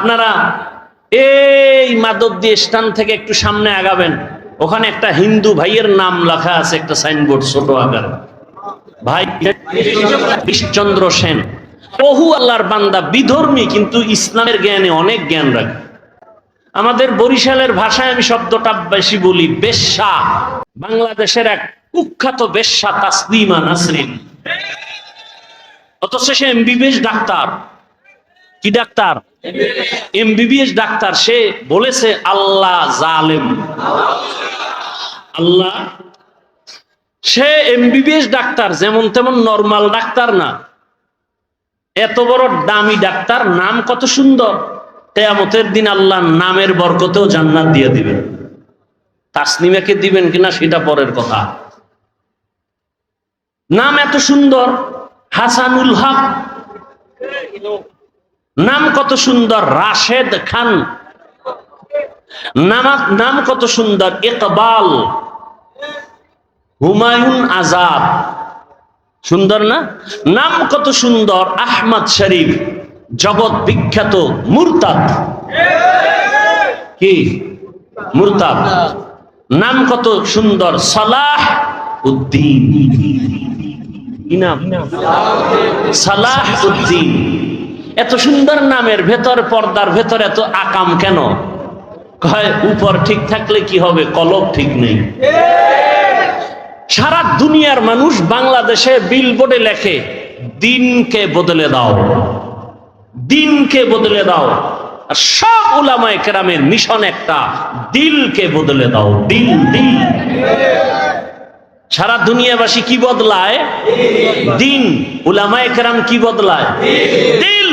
আপনারা এই মাধবদী স্থান থেকে একটু সামনে আগাবেন। ওখানে একটা হিন্দু ভাইয়ের নাম লেখা আছে, একটা সাইনবোর্ড ছোট আকার। ভাই ঈশ্বরচন্দ্র সেন। বহু আল্লাহর বান্দা, বিধর্মী, কিন্তু ইসলামের জ্ঞানে অনেক জ্ঞান রাখে। আমাদের বরিশালের ভাষায় আমি শব্দটা বেশি বলি, বেশ্যা। বাংলাদেশের এক কুখ্যাত বেশ্যা, তাসলিমা নাসরিন। অথচ সে এমবিবিএস ডাক্তার। কি ডাক্তার? এমবিবিএস ডাক্তার, সে বলেছে, আল্লাহ জালেম। আল্লাহ, সে এমবিবিএস ডাক্তার, যেমন তেমন নর্মাল ডাক্তার না। এত বড় দামি ডাক্তার, নাম কত সুন্দর। কেয়ামতের দিন আল্লাহ নামের বরকতেও জান্নাত দিয়ে দিবেন। তাসনিমাকে দিবেন কিনা সেটা পরের কথা। নাম এত সুন্দর, হাসানুল হক। নাম কত সুন্দর, রাশেদ খান। নাম কত সুন্দর, ইকবাল। হুমায়ুন আজাদ। সুন্দর না? নাম কত সুন্দর, আহমদ শরীফ। জগৎ বিখ্যাত, মুরতাদ। কি? মুরতাদ। নাম কত সুন্দর, সালাহ উদ্দিন। সালাহ উদ্দিন। এত সুন্দর নামের ভেতর, পর্দার ভেতর এত আকাম কেন? কয়, উপর ঠিক থাকলে কি হবে? কলব ঠিক নেই। সারা দুনিয়ার মানুষ বাংলাদেশে বিলবোর্ডে লেখে, দিনকে বদলে দাও। দিনকে বদলে দাও। আর সব উলামায়ে কেরামের মিশন একটা, দিলকে বদলে দাও। দিল দিল। সারা দুনিয়াবাসী কি বদলায়? দিন উলামায়ে কেরাম কি বদলায়? দিল।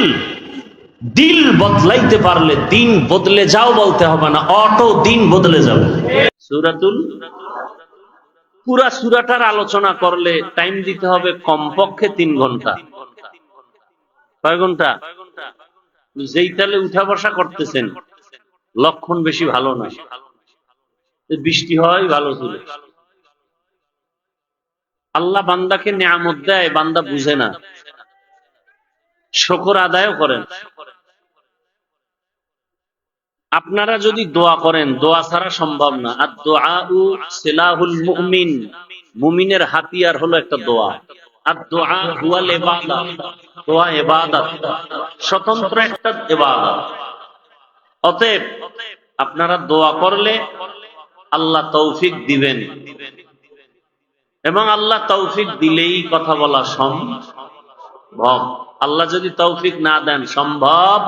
দিল বদলাইতে পারলে দিন বদলে যাও বলতে হবে না, অটো দিন বদলে যাবে। সুরাতুল পুরা সুরাটার আলোচনা করলে টাইম দিতে হবে কমপক্ষে তিন ঘণ্টা। কয় ঘণ্টা? যেই তালে উঠা বসা করতেছেন, লক্ষণ বেশি ভালো না। বৃষ্টি হয়, ভালো আল্লাহ বান্দাকে নিয়ামত দেয়, বান্দা বুঝে না। শকর আদায়ও করেন। আপনারা যদি দোয়া করেন, দোয়া ছাড়া সম্ভব না। আর দোয়া সেলাহুল মুমিন। মুমিনের হাতিয়ার হলো একটা দোয়া। আর দোয়া হুয়াল ইবাদত দোয়া ইবাদত স্বতন্ত্র একটা ইবাদত অতএব আপনারা দোয়া করলে আল্লাহ তৌফিক দিবেন। এবং আল্লাহ তৌফিক দিলেই কথা বলা সম্ভব। আল্লাহ যদি তৌফিক না দেন সম্ভব?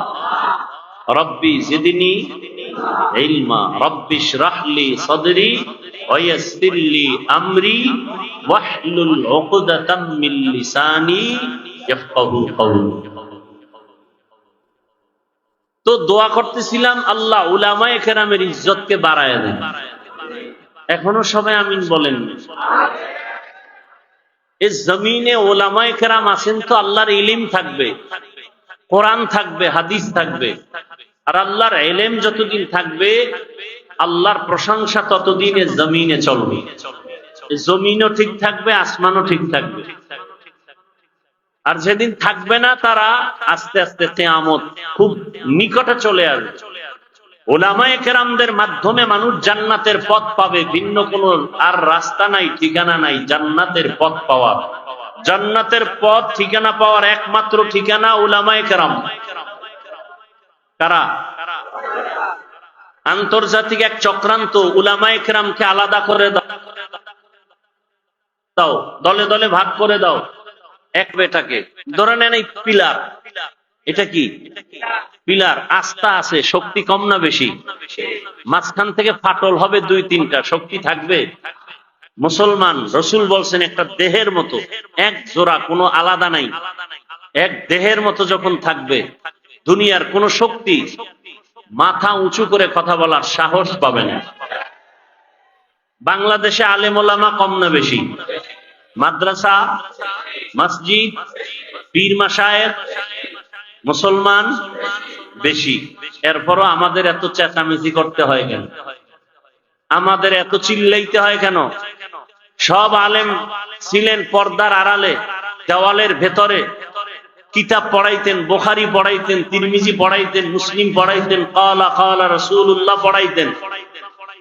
রব্বি জিদিনি ইলমা, রব্বি শরাহলি সদরি ওয়াসসিরলি আমরি ওয়াহলুল উকদাতাম মিন লিসানি তো দোয়া করতেছিলাম আল্লাহ উলামায়ে কেরামের ইজ্জতকে বাড়ায় দেন। এখনও সবাই আমিন বলেন। এই জমিনে ওলামায়ে কেরাম আছেন তো আল্লাহর ইলিম থাকবে, কোরআন থাকবে, হাদিস থাকবে। আর আল্লাহর এলেম যতদিন থাকবে, আল্লাহর প্রশংসা ততদিন এ জমিনে চলবে। জমিনও ঠিক থাকবে, আসমানও ঠিক থাকবে। আর যেদিন থাকবে না তারা আস্তে আস্তে কেয়ামত খুব নিকটে চলে আসবে। ওলামায়ে কেরামদের মাধ্যমে মানুষ জান্নাতের পথ পাবে, ভিন্ন কোন আর রাস্তা নাই, ঠিকানা নাই, জান্নাতের পথ পাওয়া জান্নাতের পথ, ঠিকানা পাওয়ার একমাত্র ঠিকানা উলামায়ে কেরাম। কারা? আন্তর্জাতিক এক চক্রান্ত উলামায়ে কেরামকে আলাদা করে দাও, দলে দলে ভাগ করে দাও। এক বেটাকে, ধরে নেন এই পিলার। এটা কি? পিলার, আস্থা আছে, শক্তি কম না বেশি? মাঝখান থেকে ফাটল হবে দুই, তিনটা, শক্তি থাকবে? মুসলমান, রসুল বলছেন একটা দেহের মতো, এক জোড়া, কোনো আলাদা নাই। এক দেহের মতো যখন থাকবে, দুনিয়ার কোন শক্তি মাথা উঁচু করে কথা বলার সাহস পাবে না। বাংলাদেশে আলেমোলামা কম না বেশি? মাদ্রাসা, মসজিদ, পীর মাসায়ের মুসলমান বেশি। এরপরও আমাদের এত চেঁচামেচি করতে হয় কেন? আমাদের এত চিল্লাইতে হয় কেন? সব আলেম ছিলেন পর্দার আড়ালে, দেওয়ালের ভেতরে। কিতাব পড়াইতেন, বোখারি পড়াইতেন, তিরমিজি পড়াইতেন, মুসলিম পড়াইতেন কালা কালা রসুল্লাহ পড়াইতেন।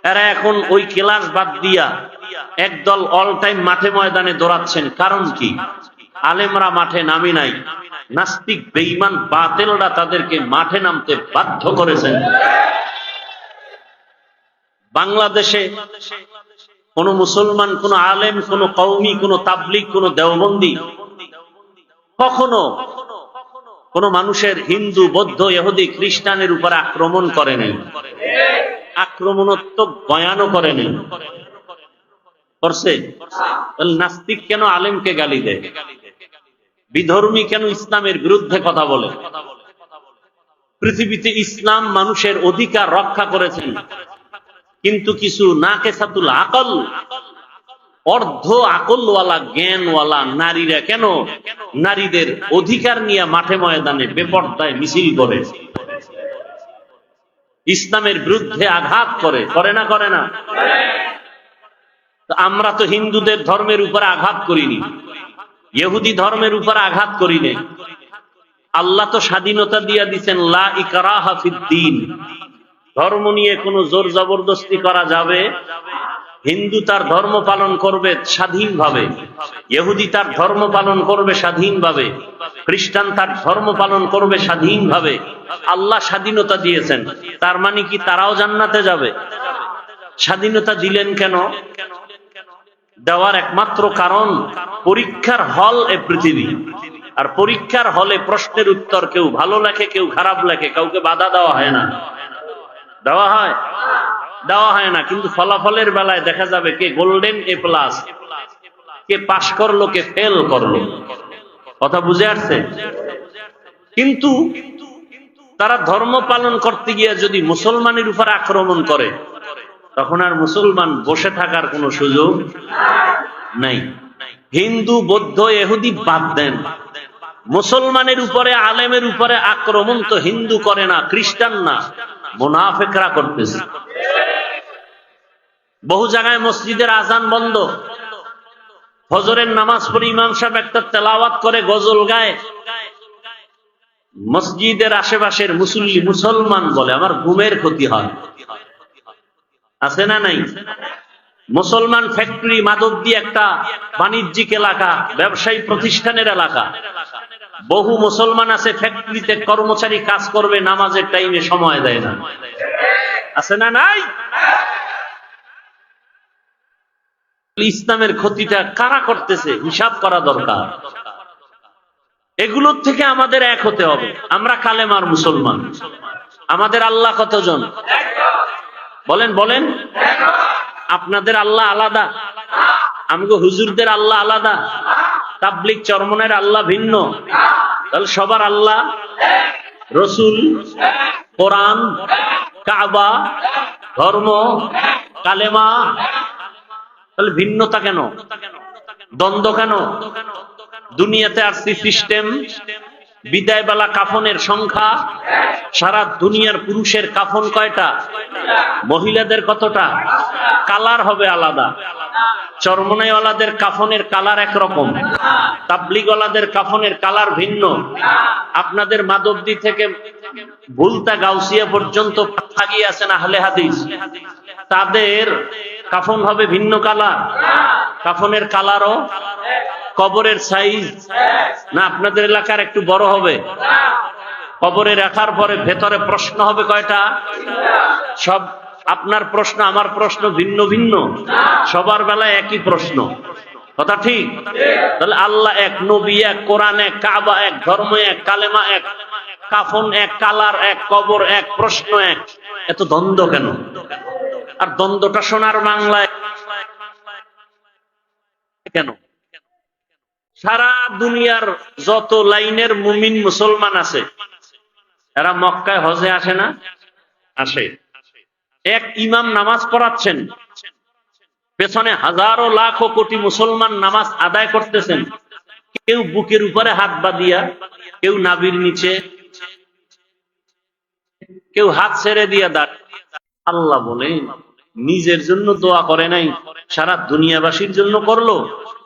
এরা এখন ওই ক্লাস বাদ দিয়া একদল অল টাইম মাঠে ময়দানে দৌড়াচ্ছেন। কারণ কি? আলেমরা মাঠে নামি নাই। নাস্তিক বেইমান বাতেলরা তাদেরকে মাঠে নামতে বাধ্য করেছেন। বাংলাদেশে কোন মুসলমান, কোন আলেম, কোন কৌমি কোন তাবলিক কোন দেওবন্দি কখনো কোন মানুষের হিন্দু, বৌদ্ধ, ইহুদি, খ্রিস্টানের উপর আক্রমণ করে নাই আক্রমণাত্মক বয়ানও করে নাই করছে নাস্তিক কেন আলেমকে গালি দেয়? বিধর্মী কেন ইসলামের বিরুদ্ধে কথা বলে? পৃথিবীতে ইসলাম মানুষের অধিকার রক্ষা করেছেন। কিন্তু কিছু না কেসাতুল আকল, অর্ধ আকলওয়ালা, জ্ঞানওয়ালা নারীরা কেন নারীদের অধিকার নিয়ে মাঠে ময়দানে বেপর্দায় মিছিল করে? ইসলামের বিরুদ্ধে আঘাত করে করে না করে না? আমরা তো হিন্দুদের ধর্মের উপরে আঘাত করিনি। ইহুদি ধর্মের উপর আঘাত করিনি আল্লাহ তো স্বাধীনতা দিয়া দিচ্ছেন লা ইকরাহা ফিদ্দিন ধর্ম নিয়ে কোনো জোর জবরদস্তি করা যাবে? হিন্দু তার ধর্ম পালন করবে স্বাধীনভাবে। ইহুদি তার ধর্ম পালন করবে স্বাধীনভাবে। খ্রিস্টান তার ধর্ম পালন করবে স্বাধীনভাবে। আল্লাহ স্বাধীনতা দিয়েছেন। তার মানে কি তারাও জান্নাতে যাবে? স্বাধীনতা দিলেন কেন? দেওয়ার একমাত্র কারণ পরীক্ষার হল এ পৃথিবী। আর পরীক্ষার হলে প্রশ্নের উত্তর কেউ ভালো লেখে, কেউ খারাপ লেখে, কাউকে বাধা দেওয়া হয় না। দেওয়া হয়? দেওয়া হয় না, কিন্তু ফলাফলের বেলায় দেখা যাবে কে গোল্ডেন এ প্লাস, কে পাশ করল, কে ফেল করল। কথা বুঝে আসছে? কিন্তু তারা ধর্ম পালন করতে গিয়ে যদি মুসলমানের উপর আক্রমণ করে তখন আর মুসলমান বসে থাকার কোনো সুযোগ নাই। হিন্দু, বৌদ্ধ এহুদি বাদ দেন। মুসলমানের উপরে, আলেমের উপরে আক্রমণ তো হিন্দু করে না, খ্রিস্টান না, মুনাফেকরা করতেছে। বহু জায়গায় মসজিদের আজান বন্ধ। ফজরের নামাজ পড়ে ইমাম সাহেব একটা তেলাওয়াত করে গজল গায়। মসজিদের আশেপাশের মুসল্লি মুসলমান বলে, আমার ঘুমের ক্ষতি হয়। আছে না নাই? মুসলমান ফ্যাক্টরি মাদক দিয়ে একটা বাণিজ্যিক এলাকা, ব্যবসায়ী প্রতিষ্ঠানের এলাকা। বহু মুসলমান আছে ফ্যাক্টরিতে কর্মচারী কাজ করবে, নামাজের টাইমে সময় দেয় না। আছে না নাই? ইসলামের ক্ষতিটা কারা করতেছে? হিসাব করা দরকার। এগুলোর থেকে আমাদের এক হতে হবে। আমরা কালেমার মুসলমান। আমাদের আল্লাহ কতজন? বলেন বলেন। আপনাদের আল্লাহ আলাদা আমগো হুজুরদের আল্লাহ আলাদা তাবলিক চরমনের আল্লাহ ভিন্ন। তাহলে সবার আল্লাহ রসুল, কোরআন, কাবা, ধর্ম, কালেমা। তাহলে ভিন্নতা কেন? দ্বন্দ্ব কেন? দুনিয়াতে আসছি সিস্টেম বিদায় বেলা কাফনের সংখ্যা, সারা দুনিয়ার পুরুষের কাফন কয়টা? মহিলাদের কতটা? কালার হবে আলাদা। চরমনাইওয়ালাদের কাফনের কালার একরকম। তাবলিগওয়ালাদের কাফনের কালার ভিন্ন। আপনাদের মাদবদি থেকে ভুলতা গাউসিয়া পর্যন্ত থাকিয়ে আছেন আহলে হাদিস? তাদের কাফন হবে ভিন্ন কালার। কাফনের কালারও কবরের সাইজ না, আপনাদের এলাকার একটু বড় হবে। কবরে রাখার পরে ভেতরে প্রশ্ন হবে কয়টা? সব আপনার প্রশ্ন, আমার প্রশ্ন ভিন্ন ভিন্ন। সবার বেলায় একই প্রশ্ন। কথা ঠিক? তাহলে আল্লাহ এক, নবী এক, কোরআন এক, কাবা এক, ধর্ম এক, কালেমা এক, কাফন এক, কালার এক, কবর এক, প্রশ্ন এক। এত দ্বন্দ্ব কেন? আর দ্বন্দ্বটা সোনার বাংলায় কেন? সারা দুনিয়ার যত লাইনের মুমিন মুসলমান আছে, এরা মক্কায় হজে আসে না? আসে। এক ইমাম নামাজ পড়াচ্ছেন, পেছনে হাজারো লাখো কোটি মুসলমান নামাজ আদায় করতেছেন। কেউ বুকের উপরে হাত বাঁধিয়া, কেউ নাবির নিচে, কেউ হাত ছেড়ে দিয়া দাঁড়। আল্লাহ বলে নিজের জন্য দোয়া করে নাই, সারা দুনিয়াবাসীর জন্য করল।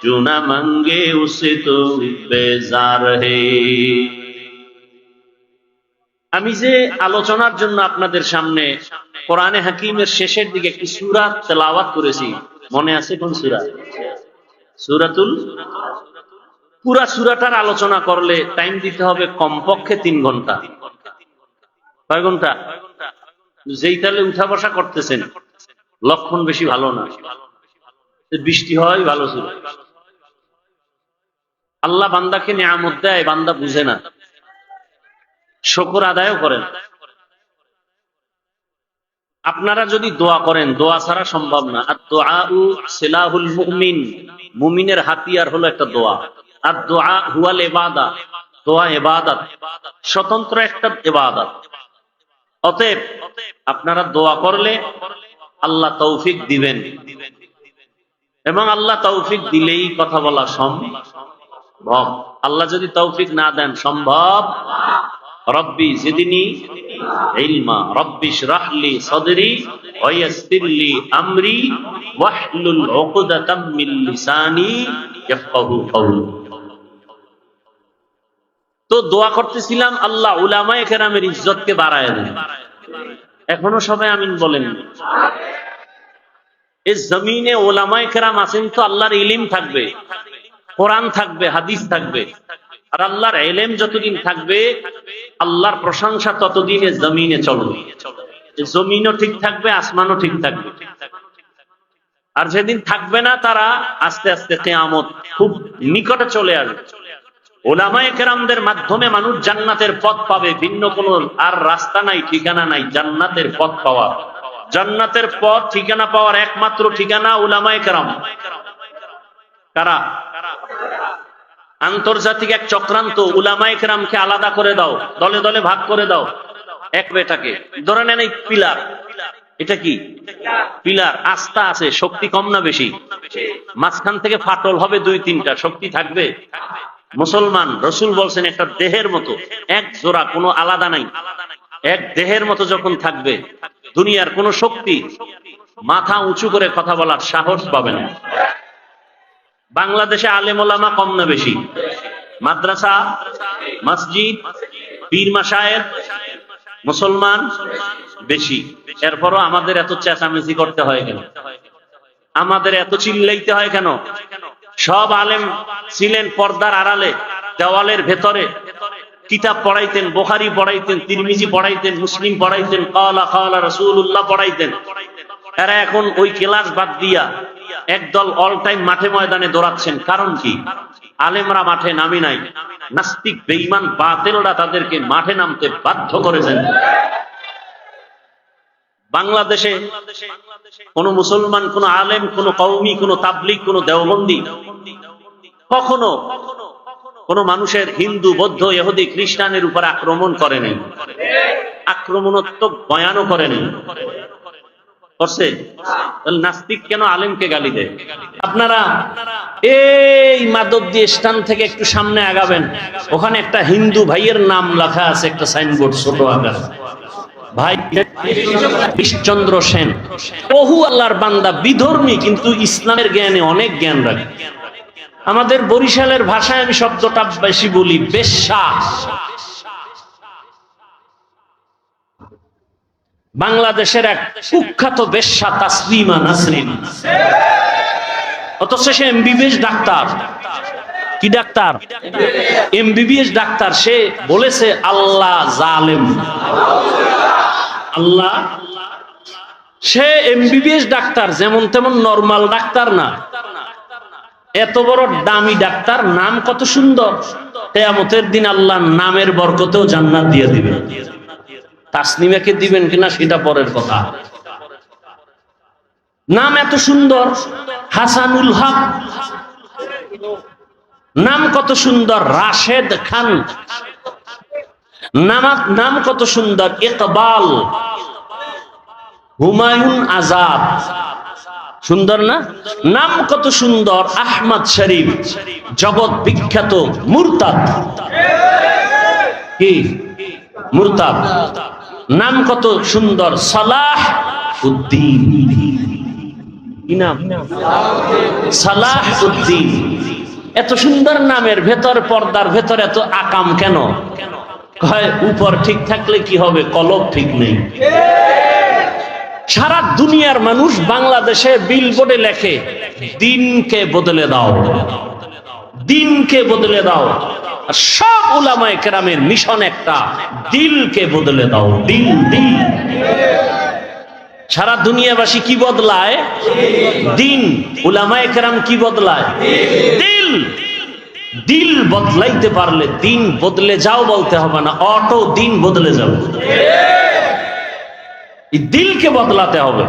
হে চুনা মঙ্গে উসে তো বেজার হে আমি যে আলোচনার জন্য আপনাদের সামনে কোরআনে হাকিমের শেষের দিকে একটি সুরা তেলাওয়াত করেছি, মনে আছে কোন সুরা? সুরাতুল পুরা সুরাটার আলোচনা করলে টাইম দিতে হবে কমপক্ষে তিন ঘণ্টা। কয় ঘণ্টা? যেই তালে উঠা বসা করতেছেন, লক্ষণ বেশি ভালো না। বৃষ্টি হয় ভালো ছিল আল্লাহ বান্দাকে নিয়ামত দেয়, বান্দা বুঝে না। শকর আদায়ও করেন। আপনারা যদি দোয়া করেন, দোয়া ছাড়া সম্ভব না। আর দোয়া সেলাহুল মুমিন। মুমিনের হাতিয়ার হলো একটা দোয়া। আর দোয়া হুয়াল এবাদা দোয়া এবাদাত স্বতন্ত্র একটা এবাদাত অতএব আপনারা দোয়া করলে আল্লাহ তৌফিক দিবেন। এবং আল্লাহ তৌফিক দিলেই কথা বলা সম্ভব। আল্লাহ যদি তৌফিক না দেন সম্ভব? রব্বি জিদিনি তো দোয়া করতেছিলাম আল্লাহ উলামায়ে কেরামের ইজ্জতকে বাড়ায় দেন। এখনও সবাই আমিন বলেন। এই জমিনে ওলামায়ে কেরাম আছেন তো আল্লাহর ইলিম থাকবে। কোরআন থাকবে, হাদিস থাকবে। আর আল্লাহর এলেম যতদিন থাকবে, আল্লাহর প্রশংসা ততদিন জমিনে চলবে। জমিনও ঠিক থাকবে, আসমানও ঠিক থাকবে। আর যেদিন থাকবে না, তারা আস্তে আস্তে কেয়ামত খুব নিকটে চলে আসবে। ওলামায়ে কেরামদের মাধ্যমে মানুষ জান্নাতের পথ পাবে। ভিন্ন কোনো আর রাস্তা নাই, ঠিকানা নাই, জান্নাতের পথ পাওয়া। জান্নাতের পথ ঠিকানা পাওয়ার একমাত্র ঠিকানা ওলামায়ে কেরাম। কারা? আন্তর্জাতিক এক চক্রান্ত, উলামায়ে কেরামকে আলাদা করে দাও, দলে দলে ভাগ করে দাও। এক বেটাকে, ধরে নেন এই পিলার। এটা কি? পিলার, আস্থা আছে, শক্তি কম না বেশি? মাঝখান থেকে ফাটল হবে দুই, তিনটা, শক্তি থাকবে? মুসলমান, রসুল বলছেন একটা দেহের মতো, এক জোড়া, কোনো আলাদা নাই। এক দেহের মতো যখন থাকবে, দুনিয়ার কোন শক্তি, মাথা উঁচু করে কথা বলার সাহস পাবে না। বাংলাদেশে আলেমোলামা কম না বেশি? মাদ্রাসা, মসজিদ, পীর মাসায়ের মুসলমান বেশি। এরপরও আমাদের এত চেঁচামেচি করতে হয় কেন? আমাদের এত চিল্লাইতে হয় কেন? সব আলেম ছিলেন পর্দার আড়ালে, দেওয়ালের ভেতরে। কিতাব পড়াইতেন, বোখারি পড়াইতেন, তিরমিজি পড়াইতেন, মুসলিম পড়াইতেন, কালা কালা রসুল্লাহ পড়াইতেন। এরা এখন ওই ক্লাস বাদ দিয়া একদল অল টাইম মাঠে ময়দানে দৌড়াচ্ছেন। কারণ কি? আলেমরা মাঠে নামি নাই। নাস্তিক বেইমান বাতেলরা তাদেরকে মাঠে নামতে বাধ্য করেছেন। বাংলাদেশে কোন মুসলমান, কোন আলেম, কোন কৌমি কোন তাবলিক কোন দেওবন্দি কখনো কোন মানুষের হিন্দু, বৌদ্ধ, ইহুদি, খ্রিস্টানের উপর আক্রমণ করে নাই। আক্রমণাত্মক বয়ানও করে নাই। করছে? নাস্তিক কেন আলেমকে গালি দেয়? আপনারা এই মাদক দিয়ে স্থান থেকে একটু সামনে আগাবেন। ওখানে একটা হিন্দু ভাইয়ের নাম লেখা আছে, একটা সাইনবোর্ড ছোট আকার। ভাই ঈশ্বচন্দ্র সেন। বহু আল্লাহর বান্দা, বিধর্মী, কিন্তু ইসলামের জ্ঞানে অনেক জ্ঞান রাখে। আমাদের বরিশালের ভাষায় আমি শব্দটা বেশি বলি, বেশ্যা। বাংলাদেশের এক কুখ্যাত বেশ্যা তাসলিমা নাসরিন। অথচ সে এমবিবিএস ডাক্তার। কি ডাক্তার? MBBS doctor. সে বলেছে, আল্লাহ জালেম। আল্লাহ। সে এমবিবিএস ডাক্তার, যেমন তেমন নর্মাল ডাক্তার না। এত বড় দামি ডাক্তার, নাম কত সুন্দর। কেয়ামতের দিন আল্লাহ নামের বরকতেও জান্নাত দিয়ে দিবেন তাসনিমাকে দিবেন কিনা সেটা পরের কথা। নাম এত সুন্দর, হাসানুল হক। নাম কত সুন্দর, রাশেদ খান। নাম কত সুন্দর, ইকবাল। হুমায়ুন আজাদ। সুন্দর না? নাম কত সুন্দর, আহমদ শরীফ। জগৎ বিখ্যাত মুরতাদ। কি? মুরতাদ। নাম কত সুন্দর? সালাহ উদ্দিন। সালাহ উদ্দিন। এত সুন্দর নামের ভেতর, পর্দার ভেতর এত আকাম কেন? উপর ঠিক থাকলে কি হবে? কলব ঠিক নেই। সারা দুনিয়ার মানুষ বাংলাদেশে বিলবোর্ডে লেখে, দিনকে বদলে দাও। দিনকে বদলে দাও। সব উলামায়ে কেরামের মিশন একটা, দিলকে বদলে দাও, দিল দিল। সারা দুনিয়াবাসী কি বদলায়? দিন। উলামায়ে কেরাম কি বদলায়? দিল। দিল বদলাইতে পারলে দিন বদলে যাও বলতে হবে না, অটো দিন বদলে এই দিলকে বদলাতে হবে।